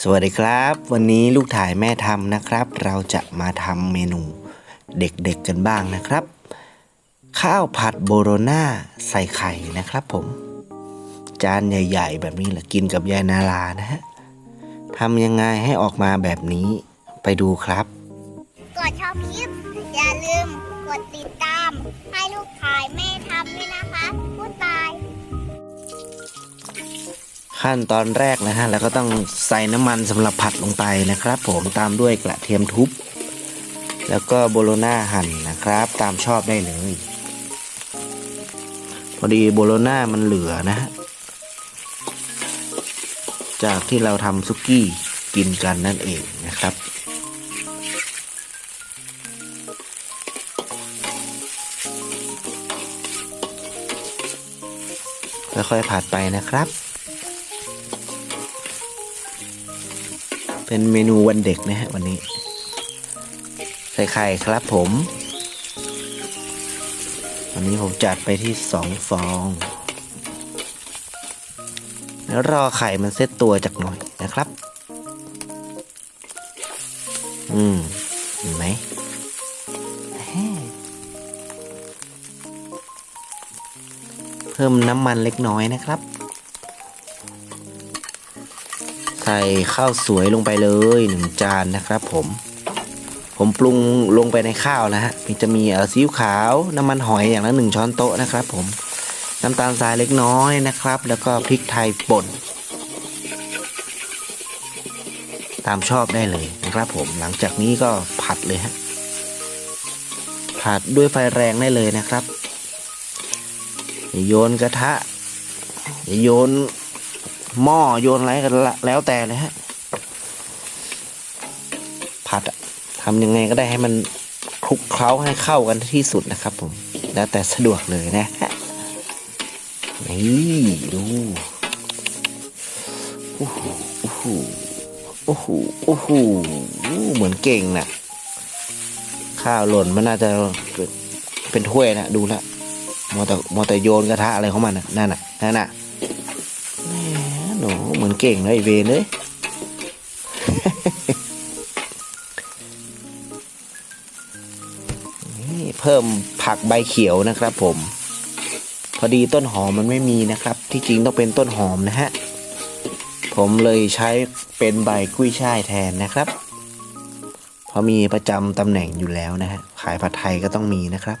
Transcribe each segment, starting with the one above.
สวัสดีครับ วันนี้ลูกถ่ายแม่ทำนะครับ เราจะมาทำเมนูเด็กๆกันบ้างนะครับ ข้าวผัดโบโรนาใส่ไข่นะครับผม จานใหญ่ ๆ แบบนี้แหละกินกับยายนาลานะฮะทำยังไงให้ออกมาแบบนี้ไปดูครับกดชอบคลิป อย่าลืมกดติดตาม ให้ลูกถ่ายแม่ทำด้วยนะคะพูดบาย ขั้นตอนแรกนะฮะ แล้วก็ต้องใส่น้ำมันสำหรับผัดลงไปนะครับ ผมตามด้วยกระเทียมทุบ แล้วก็โบโลน่าหั่นนะครับ ตามชอบได้เลย พอดีโบโลน่ามันเหลือนะฮะจากที่เราทำซุกี้กินกันนั่นเองนะครับค่อยๆผัดไปนะครับ เป็นเมนูวันเด็กนะฮะวันนี้ ใส่ไข่ครับผม วันนี้ผมจัดไปที่สองฟองแล้วรอไข่มันเซตตัวจากหน่อยนะครับ อืมเห็นไหมเพิ่มน้ำมันเล็กน้อยนะครับ ใส่ข้าวสวยลงไปเลยหนึ่งจานนะครับผม ผมปรุงลงไปในข้าวนะฮะมีจะมีซีอิ๊วขาวน้ำมันหอยอย่างละหนึ่งช้อนโต๊ะนะครับผมน้ำตาลทรายเล็กน้อยนะครับ แล้วก็พริกไทยป่น ตามชอบได้เลยนะครับผมหลังจากนี้ก็ผัดเลยฮะผัดด้วยไฟแรงได้เลยนะครับอย่าโยนกระทะอย่าโยน หม้อโยนอะไรกันละแล้วแต่เลยฮะ ผัดอะทำยังไงก็ได้ให้มันคลุกเคล้าให้เข้ากันที่สุดนะครับผม แล้วแต่สะดวกเลยนะฮะ นี่ดูโอ้โหโอ้โหโอ้โหโอ้โหเหมือนเก่งนะ่ะ ข้าวหล่นมันน่าจะเป็นถ้วยนะดูและมอแต่มอแต่โยนกระทะอะไรของมันนะนั่นน่ะนั่นน่ะ หนูเหมือนเก่งเลยไอเวนเลย นี่เพิ่มผักใบเขียวนะครับผม พอดีต้นหอมมันไม่มีนะครับ ที่จริงต้องเป็นต้นหอมนะฮะ ผมเลยใช้เป็นใบกุ้ยช่ายแทนนะครับ เพราะมีประจำตำแหน่งอยู่แล้วนะฮะ ขายผัดไทยก็ต้องมีนะครับ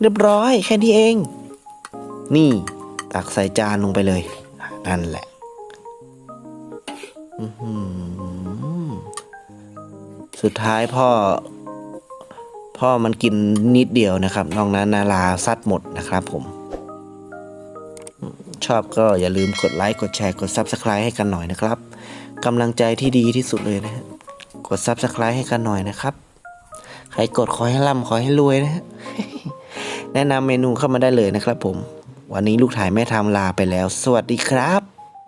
เรียบร้อยแค่นี้เอง นี่ตักใส่จานลงไปเลย นั่นแหละสุดท้ายพ่อ พ่อมันกินนิดเดียวนะครับนอกนั้นนาลาซัดหมดนะครับผม ชอบก็อย่าลืมกดไลค์กดแชร์กด Subscribe ให้กันหน่อยนะครับกำลังใจที่ดีที่สุดเลยนะฮะกด Subscribe ให้กันหน่อยนะครับ ใครกดขอให้ร่ำขอให้รวยนะฮะแนะนำเมนูเข้ามาได้เลยนะครับผม วันนี้ลูกถ่ายแม่ทำลาไปแล้ว สวัสดีครับ